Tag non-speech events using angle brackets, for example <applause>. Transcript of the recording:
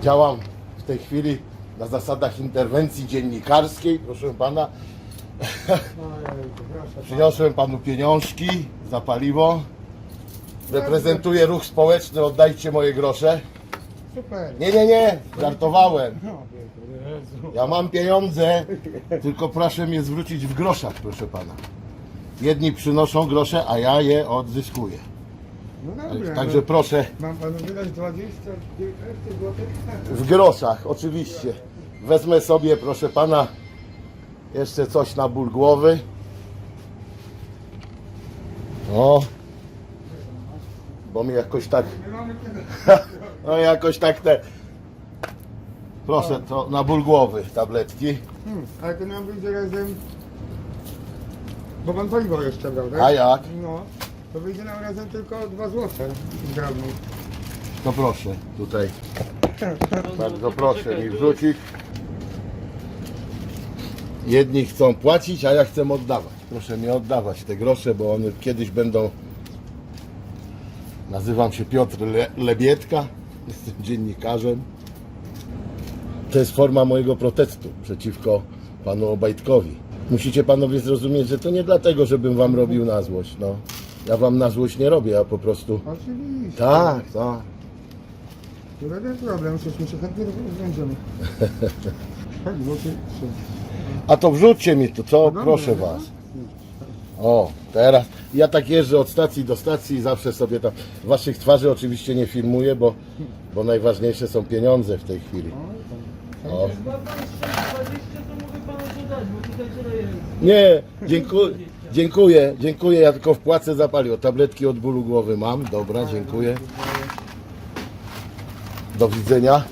działam w tej chwili na zasadach interwencji dziennikarskiej, proszę pana. <laughs> Przyniosłem panu pieniążki za paliwo. Reprezentuję ruch społeczny, oddajcie moje grosze. Super. Nie, nie, nie, żartowałem. No. Ja mam pieniądze, tylko proszę mnie zwrócić w groszach, proszę pana. Jedni przynoszą grosze, a ja je odzyskuję. No dobra. Także no. proszę Mam panu wydać 20 zł? w groszach, oczywiście. Wezmę sobie, proszę pana, jeszcze coś na ból głowy. O, bo mi jakoś tak, no jakoś tak te, proszę, to na ból głowy tabletki. Hmm, ale to nam wyjdzie razem... Bo pan paliwo jeszcze brał, tak? A jak? No. To wyjdzie nam razem tylko 2 zł drobnych. To proszę, tutaj. Bardzo proszę mi wrzucić. Jedni chcą płacić, a ja chcę oddawać. Proszę mi oddawać te grosze, bo one kiedyś będą. Nazywam się Piotr Le Lebietka, <laughs> jestem dziennikarzem. To jest forma mojego protestu przeciwko panu Obajtkowi. Musicie panowie zrozumieć, że to nie dlatego, żebym wam robił na złość. No. Ja wam na złość nie robię, ja po prostu. Oczywiście. Tak, tak. To żaden problem, przecież my się chętnie rozwiążemy. <laughs> Tak, złoty trzy. A to wrzućcie mi to, co? Dobra, Proszę dobra. was. O, teraz. Ja tak jeżdżę od stacji do stacji i zawsze sobie tam. Waszych twarzy oczywiście nie filmuję, bo, bo najważniejsze są pieniądze w tej chwili. O. Ma pan 620, to mogę panu bo tutaj tyle jest. Nie, dziękuję. Dziękuję, dziękuję. Ja tylko wpłacę za paliwo. Tabletki od bólu głowy mam. Dobra, dziękuję. Do widzenia.